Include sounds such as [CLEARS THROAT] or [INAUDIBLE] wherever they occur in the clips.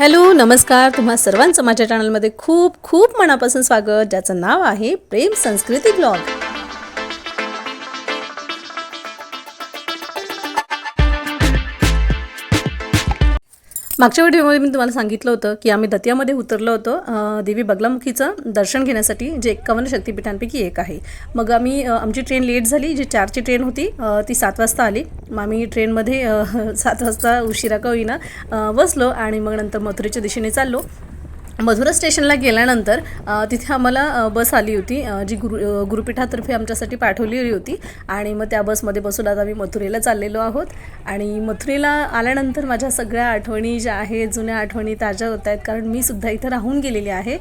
Hello नमस्कार. तुम्हा सर्वांचं माझ्या चॅनलमध्ये खूप खूप मनापासून स्वागत. ज्याचं नाव आहे प्रेम संस्कृती ब्लॉग. मागच्या व्हिडिओमध्ये मी तुम्हाला सांगितलं होतं की आम्ही दतियामध्ये उतरलो होतो देवी बगलामुखीचं दर्शन घेण्यासाठी जे एक्कावन्न शक्तिपीठांपैकी एक आहे. मग आम्ही आमची ट्रेन लेट झाली जी चारची ट्रेन होती ती सात वाजता आली. मग आम्ही ट्रेनमध्ये [LAUGHS] सात वाजता उशिरा का होईना बसलो आणि मग नंतर मथुरेच्या दिशेने चाललो. मधुरा स्टेशनला गेल्यानंतर तिथे आम्हाला बस आली होती जी गुरु गुरुपीठातर्फे आमच्यासाठी पाठवलेली होती आणि मग त्या बसमध्ये बसून आता आम्ही मथुरेला चाललेलो आहोत. आणि मथुरेला आल्यानंतर माझ्या सगळ्या आठवणी ज्या आहेत जुन्या आठवणी ताज्या होत आहेत कारण मी सुद्धा इथं राहून गेलेली आहे.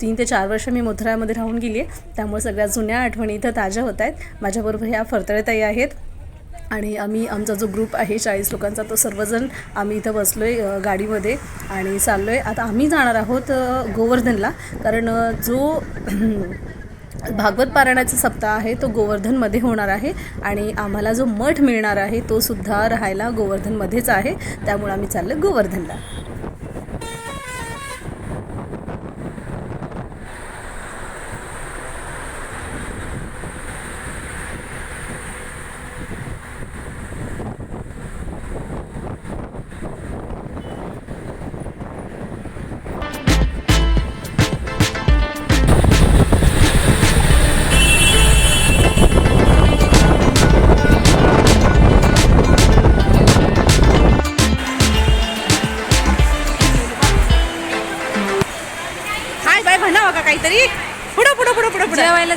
तीन ते चार वर्ष मी मथुरामध्ये राहून गेली आहे. त्यामुळे सगळ्या जुन्या आठवणी इथं ताज्या होत आहेत. माझ्याबरोबर ह्या फरतळेताई आहेत. आणि आम्ही आमचा जो ग्रुप आहे चाळीस लोकांचा तो सर्वजण आम्ही इथं बसलो आहे गाडीमध्ये आणि चाललो आहे आता आम्ही जाणार आहोत गोवर्धनला. कारण जो [CLEARS THROAT] भागवत पारायणाचा सप्ताह आहे तो गोवर्धनमध्ये होणार आहे आणि आम्हाला जो मठ मिळणार आहे तो सुद्धा राहायला गोवर्धनमध्येच आहे. त्यामुळे आम्ही चाललो गोवर्धनला.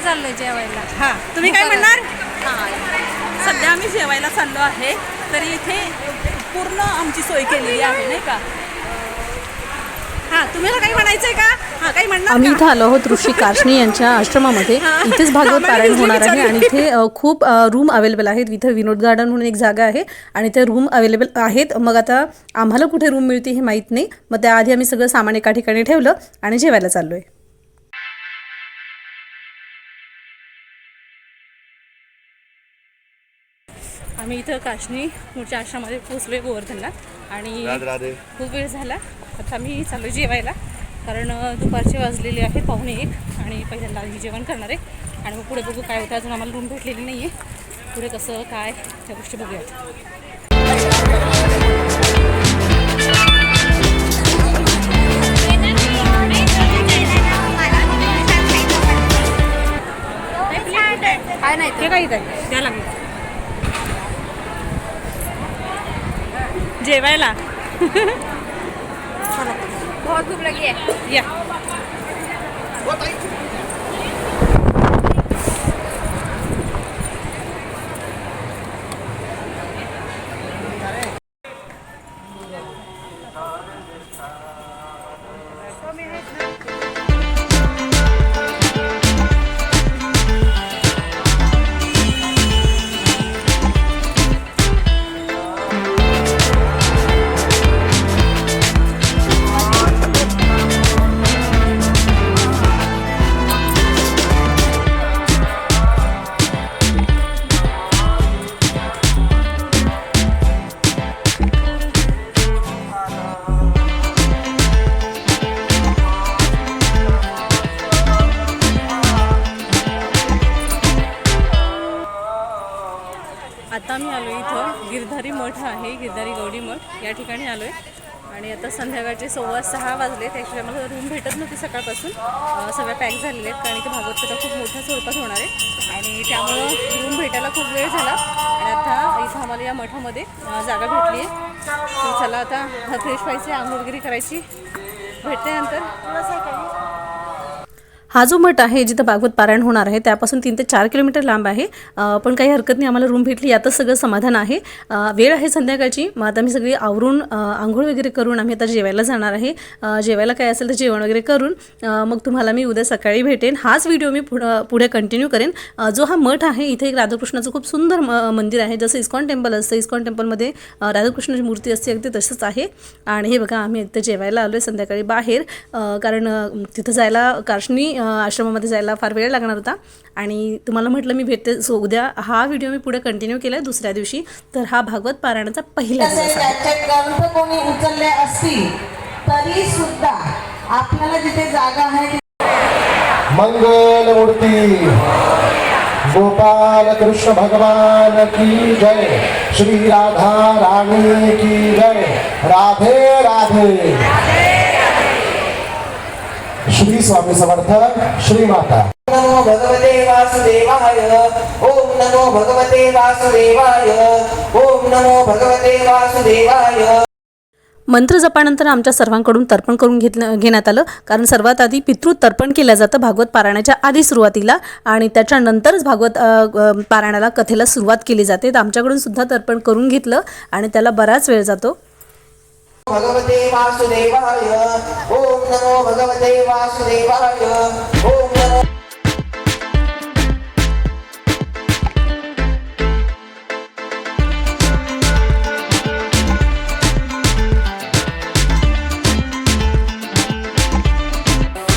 चाललोय जेवायला? हा. तुम्ही काय म्हणणार? सध्या आम्ही जेवायला चाललो आहे. तरी इथे पूर्ण आमची सोय केलेली आहे नाही का? हा तुम्हाला काही म्हणायचंय का? हा. काही म्हणणार आम्ही? इथं आलो आहोत ऋषी कार्ष्णी यांच्या आश्रमामध्ये. इथेच भागवत पारायण होणार आहे आणि इथे अ, खूप रूम अवेलेबल आहेत. इथं विनोद गार्डन म्हणून एक जागा आहे आणि ते रूम अवेलेबल आहेत. मग आता आम्हाला कुठे रूम मिळते हे माहीत नाही. मग त्याआधी आम्ही सगळं सामान एका ठिकाणी ठेवलं आणि जेवायला चाललोय. आम्ही इथं काशनी मूळच्या आश्रमामध्ये पोचलोय गोवर्धनला आणि खूप वेळ झाला. आता मी चालू जेवायला. कारण दुपारचे वाजलेले आहे पाहुणे एक आणि पहिल्यांदा आम्ही जेवण करणार आहे. आणि मग पुढे बघू काय होतं. अजून आम्हाला रूम भेटलेली नाही आहे पुढे कसं काय त्या गोष्टी बघूयात. काय नाही हे काही काय द्या लागेल. जेवायला. बहुत भूक लगी है. या. आलो आहे आणि आता संध्याकाळचे सव्वा सहा वाजले त्याशिवाय मला रूम भेटत नव्हती सकाळपासून. सगळ्या पॅक झालेल्या आहेत कारण की भागवत कथा खूप मोठ्या स्वरूपात होणार आहे. आणि त्यामुळं रूम भेटायला खूप वेळ झाला. आणि आता इथं आम्हाला या मठामध्ये जागा भेटली आहे. तर चला आता फ्रेश व्हायची आंघोळ वगैरे करायची. भेटते नंतर. हा जो मठ आहे जिथं भागवत पारायण होणार आहे त्यापासून तीन ते चार किलोमीटर लांब आहे. पण काही हरकत नाही आम्हाला रूम भेटली यातच सगळं समाधान आहे. वेळ आहे संध्याकाळची मग आता मी सगळी आवरून आंघोळ वगैरे करून आम्ही आता जेवायला जाणार आहे. जेवायला काय असेल तर जेवण वगैरे करून मग तुम्हाला मी उद्या सकाळी भेटेन. हाच व्हिडिओ मी पुढं पुढे कंटिन्यू करेन. जो हा मठ आहे इथे एक राधाकृष्णाचं खूप सुंदर म- मंदिर आहे. जसं इस्कॉन टेम्पल असतं इस्कॉन टेम्पलमध्ये राधाकृष्णाची मूर्ती असते अगदी तसंच आहे. आणि हे बघा आम्ही इथं जेवायला आलो आहे संध्याकाळी बाहेर. कारण तिथं जायला कार्शनी आश्रमामध्ये जायला फार वेळ लागणार होता. आणि तुम्हाला म्हटलं मी भेटते सो उद्या हा व्हिडिओ मी पुढे कंटिन्यू केला आहे दुसऱ्या दिवशी. तर हा भागवत पारायणाचा पहिला दिवस ग्रंथ कोणी उचलले असतील तर तरी सुद्धा आपल्याला जिथे जागा आहे मंगल मूर्ती गोपाल कृष्ण भगवान की जय श्री राधा रानी की जय राधे राधे। श्री स्वामी समर्थ श्री माता। नमो भगवते वासुदेवाय ओम नमो भगवते वासुदेवाय ओम नमो भगवते वासुदेवाय। मंत्र जपानंतर आमच्या सर्वांकडून तर्पण करून घेतलं घेण्यात आलं. कारण सर्वात आधी पितृ तर्पण केलं जातं भागवत पारायणाच्या आधी सुरुवातीला आणि त्याच्यानंतरच भागवत पारायणाला कथेला सुरुवात केली जाते. तर आमच्याकडून सुद्धा तर्पण करून घेतलं आणि त्याला बराच वेळ जातो. भगवते वासुदेवाय. ओम नमो भगवते वासुदेवाय. ओम नमो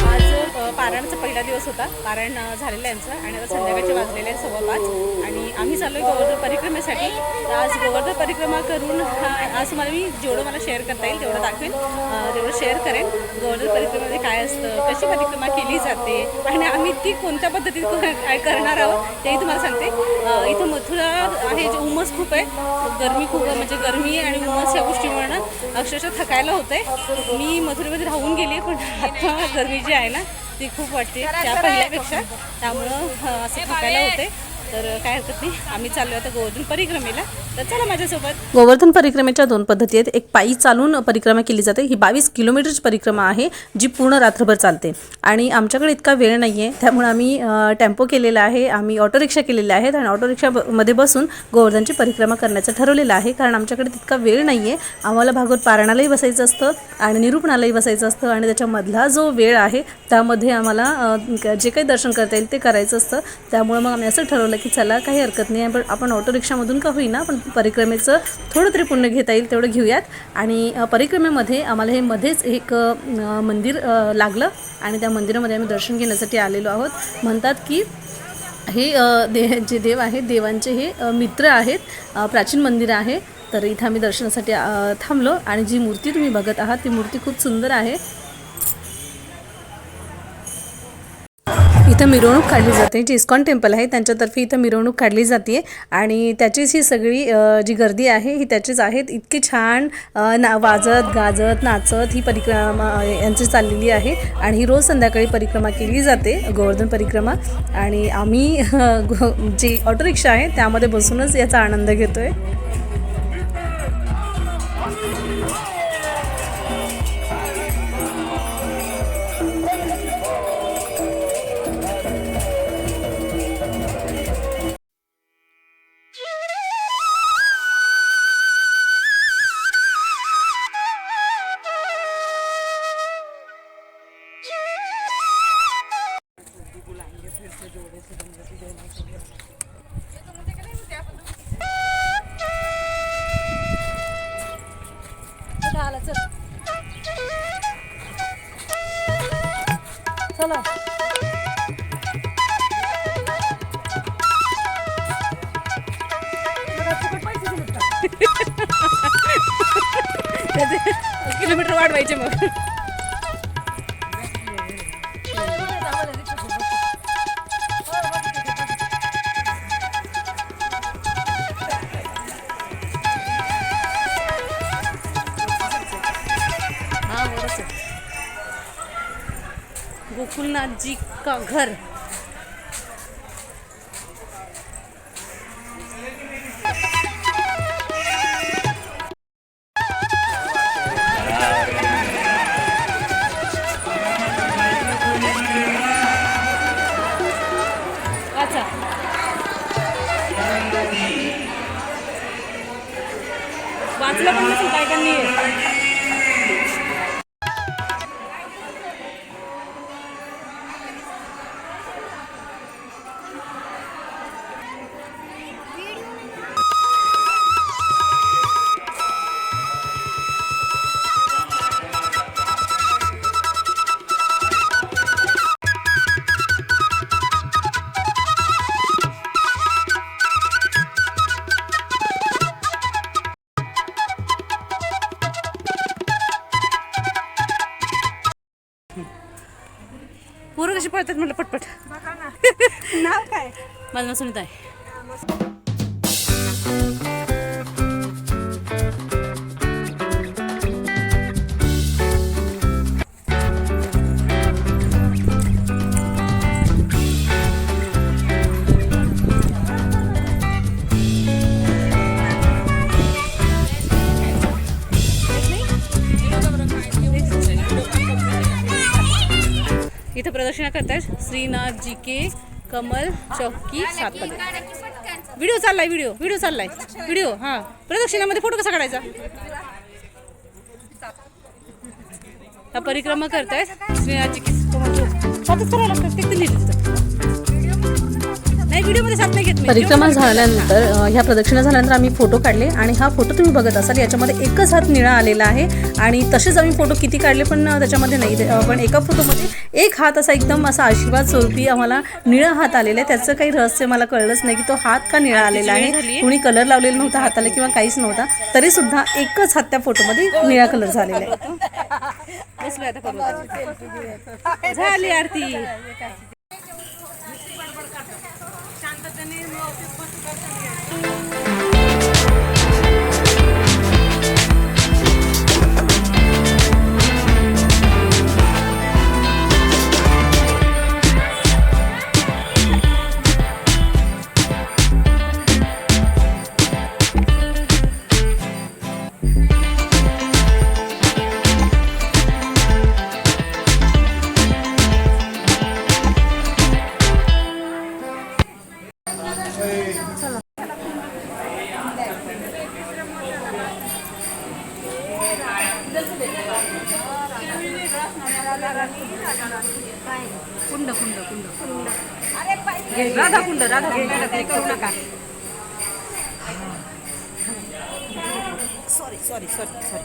आज पारायणाचा पहिला दिवस होता. पारायण झालेलं आहे आणि आता संध्याकाळचे वाजलेले आहेत सव्वा पाच. आणि आम्ही चाललो आहे गोवर्धन परिक्रमेसाठी. परिक्रमा करून हा- आज मला मी जेवढं मला शेअर करता येईल तेवढं दाखवेन. तेवढं शेअर करेन. गोवर्धन परिक्रमेमध्ये काय असतं कशी परिक्रमा केली जाते आणि आम्ही ती कोणत्या पद्धतीत काय करणार आहोत तेही तुम्हाला सांगते. इथं मथुरा आहे जे उमस खूप आहे. गरमी खूप म्हणजे गरमी आणि उमस या गोष्टीमुळं अक्षरशः थकायला होतंय. मी मथुरेमध्ये राहून गेली पण आता गरमी जी आहे ना ती खूप वाटते त्या पहिल्यापेक्षा. त्यामुळं असं थकायला होते तर काय हरकत नाही. आम्ही चाललो आता गोवर्धन परिक्रमेला. तर चला माझ्यासोबत. गोवर्धन परिक्रमेच्या दोन पद्धती आहेत. एक पायी चालून परिक्रमा केली जाते. ही बावीस किलोमीटरची परिक्रमा आहे जी पूर्ण रात्रभर चालते. आणि आमच्याकडे इतका वेळ नाही आहे त्यामुळे आम्ही टेम्पो केलेला आहे. आम्ही ऑटो रिक्षा केलेल्या आहेत आणि ऑटो रिक्षामध्ये बसून गोवर्धनची परिक्रमा करण्याचं ठरवलेलं आहे. कारण आमच्याकडे तितका वेळ नाही आहे आम्हाला भागवत पारणालाही बसायचं असतं आणि निरूपणालाही बसायचं असतं आणि त्याच्यामधला जो वेळ आहे त्यामध्ये आम्हाला जे काही दर्शन करता येईल ते करायचं असतं. त्यामुळे मग आम्ही असं ठरवलं की चला काही हरकत नाही पण आपण ऑटो रिक्षामधून का होईना पण परिक्रमेचं थोडं तरी पुण्य घेता येईल तेवढं घेऊयात. आणि परिक्रमेमध्ये आम्हाला हे मध्येच एक मंदिर लागलं आणि त्या मंदिरामध्ये आम्ही दर्शन घेण्यासाठी आलेलो आहोत. म्हणतात की हे दे जे देव आहेत देवांचे हे मित्र आहेत प्राचीन मंदिर आहे. तर इथं आम्ही दर्शनासाठी थांबलो आणि जी मूर्ती तुम्ही बघत आहात ती मूर्ती खूप सुंदर आहे. इथं मिरवणूक काढली जाते. जे इस्कॉन टेम्पल आहे. त्यांच्यातर्फे इथं मिरवणूक काढली जाते आणि त्याचीच ही सगळी जी गर्दी आहे ही त्याचीच आहेत. इतकी छान ना वाजत गाजत नाचत ही परिक्रमा यांची चाललेली आहे. आणि ही रोज संध्याकाळी परिक्रमा केली जाते. गोवर्धन परिक्रमा. आणि आम्ही जी ऑटो रिक्षा आहे त्यामध्ये बसूनच याचा आनंद घेतो आहे चला [LAUGHS] किलोमीटर वाढवायचे मग. गोकुलनाथ जी का घर? म्हटलं पटपट [LAUGHS] नाव काय? माझं नाव सुनीता आहे. इथं करतायत. श्रीनाथ जी के कमल चौकी सातमध्ये व्हिडिओ चाललाय व्हिडिओ व्हिडिओ चाललाय. व्हिडिओ हां. प्रदक्षिणामध्ये फोटो कसा काढायचा? हा परिक्रमा करतायत. श्रीनाथ जी के कमल चौक सातच करायला लागतात ते लिहिलं परिक्रमा झाल्यानंतर ह्या प्रदक्षिणा झाल्यानंतर आम्ही फोटो काढले आणि हा फोटो तुम्ही बघत असाल याच्यामध्ये एकच हात निळा आलेला आहे आणि तसेच आम्ही फोटो किती काढले पण त्याच्यामध्ये नाही. पण एका फोटोमध्ये एक हात असा एकदम असा आशीर्वाद स्वरूपी आम्हाला निळा हात आलेला आहे. त्याचं काही रहस्य मला कळलंच नाही की तो हात का निळा आलेला आहे. कुणी कलर लावलेला नव्हता हाताला किंवा काहीच नव्हता. तरी सुद्धा एकच हात त्या फोटोमध्ये निळा कलर झालेला आहे. झाली आरती. सॉरी सॉरी सॉरी सॉरी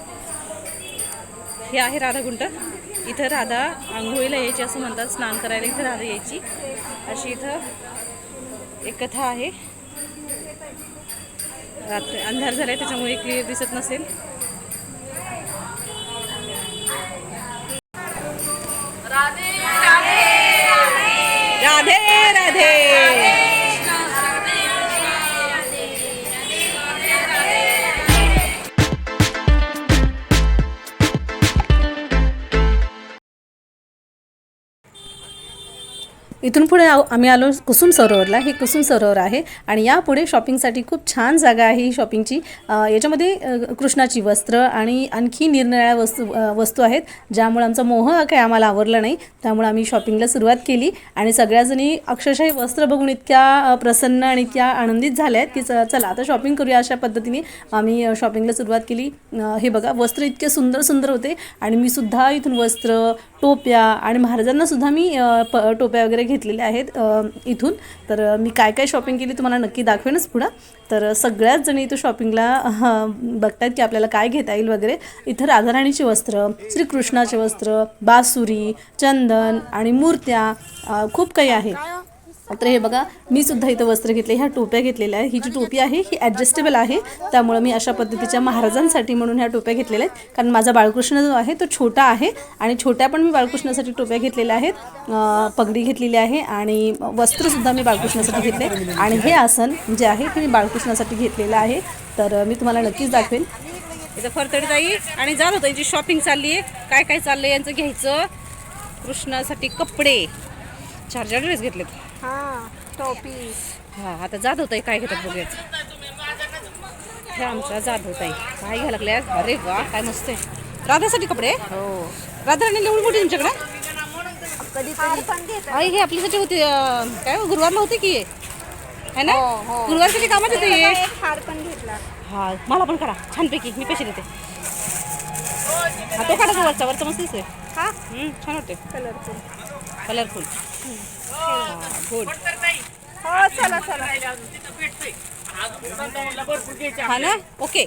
हे आहे राधाकुंड इथं राधा आंघोळीला यायची असं म्हणतात स्नान करायला इथं राधा यायची. अशी इथं एक कथा आहे. रात्री अंधार झालाय त्याच्यामुळे क्लिअर दिसत नसेल. राधे राधे. इथून पुढे आम्ही आलो कुसुम सरोवरला. हे कुसुम सरोवर आहे आणि यापुढे शॉपिंगसाठी खूप छान जागा आहे ही शॉपिंगची. याच्यामध्ये कृष्णाची वस्त्र आणि आणखी निरनिराळ्या वस्तू वस्तू आहेत ज्यामुळे आमचा मोह काही आम्हाला आवरला नाही. त्यामुळे आम्ही शॉपिंगला सुरुवात केली आणि सगळ्याजणी अक्षरशः वस्त्र बघून इतक्या प्रसन्न आणि इतक्या आनंदित झाल्या आहेत की चला आता शॉपिंग करूया अशा पद्धतीने. आम्ही शॉपिंगला सुरुवात केली. हे बघा वस्त्र इतके सुंदर सुंदर होते आणि मी सुद्धा इथून वस्त्र टोप्या आणि महाराजांना सुद्धा मी प टोप्या वगैरे घेतलेल्या आहेत इथून. तर मी काय काय शॉपिंग केली तुम्हाला नक्की दाखवेनच पुढं. तर सगळ्याच जणी इथं शॉपिंगला बघतायत की आपल्याला काय घेता येईल वगैरे. इथं राधाराणीचे वस्त्र श्रीकृष्णाचे वस्त्र बासुरी चंदन आणि मूर्त्या खूप काही आहे. तर हे बघा मी सुद्धा इथं वस्त्र घेतले ह्या टोप्या घेतलेल्या आहेत. ही जी टोपी आहे ही ॲडजस्टेबल आहे. त्यामुळं मी अशा पद्धतीच्या महाराजांसाठी म्हणून ह्या टोप्या घेतलेल्या आहेत. कारण माझा बाळकृष्ण जो आहे तो छोटा आहे. आणि छोट्या पण मी बाळकृष्णासाठी टोप्या घेतलेल्या आहेत. पगडी घेतलेली आहे आणि वस्त्रसुद्धा मी बाळकृष्णासाठी घेतले. आणि हे आसन जे आहे ते मी बाळकृष्णासाठी घेतलेलं आहे. तर मी तुम्हाला नक्कीच दाखवेन. इथं फरतडीताई आणि जात होतं यांची शॉपिंग चालली आहे. काय काय चाललंय यांचं घ्यायचं? कृष्णासाठी कपडे. चार चार ड्रेस घेतलेत. हा टोपी. हा आता जात होतं काय घेतात बघूयात. हे आमच्या जात होत आहे काय घ्यायला लागल्या? अरे वा काय मस्त आहे. राधासाठी कपडे? हो. राधाराणी एवढी मोठी तुमच्याकडे? आई हे आपल्यासाठी होती काय हो, गुरुवारला होती की? हे? है ना गुरुवारसाठी कामात हे एक हार पण घेतला. हा मला पण काढा छानपैकी मी पैसे देते. हा तो काढा वरचा वरचा मस्त दिसतोय. हा. छान वाटते कलरफुल कलरफुल गुड. हो चला चला. हा ना? ओके.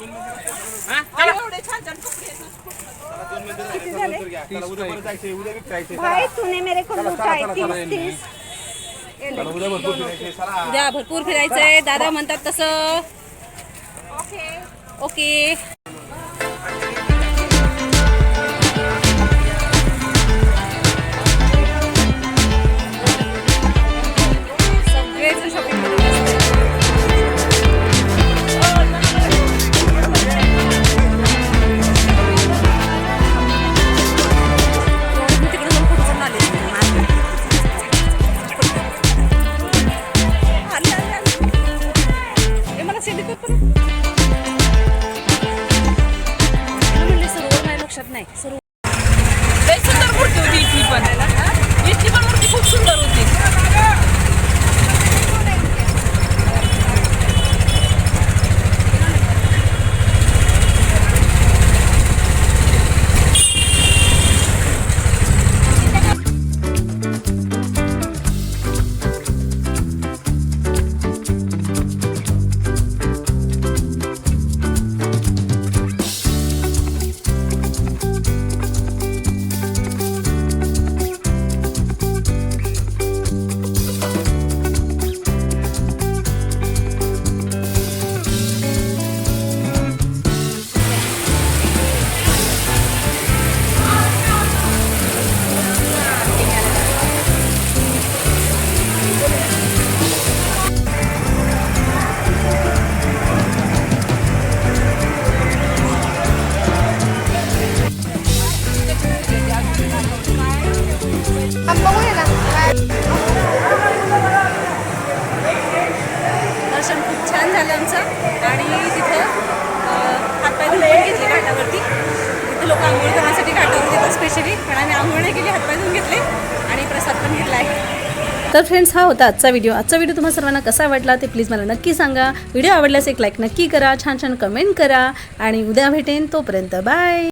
भाई तूने मेरे को लुटाई तीस तीस. उद्या भरपूर फिरायचंय दादा म्हणतात तसं. ओके. लक्षात तर फ्रेंड्स हा होता आजचा व्हिडिओ आजचा व्हिडिओ तुम्हाला सर्वांना कसा वाटला ते प्लीज मला नक्की सांगा. व्हिडिओ आवडल्यास एक लाईक नक्की करा छान छान कमेंट करा आणि उद्या भेटेन तोपर्यंत. बाय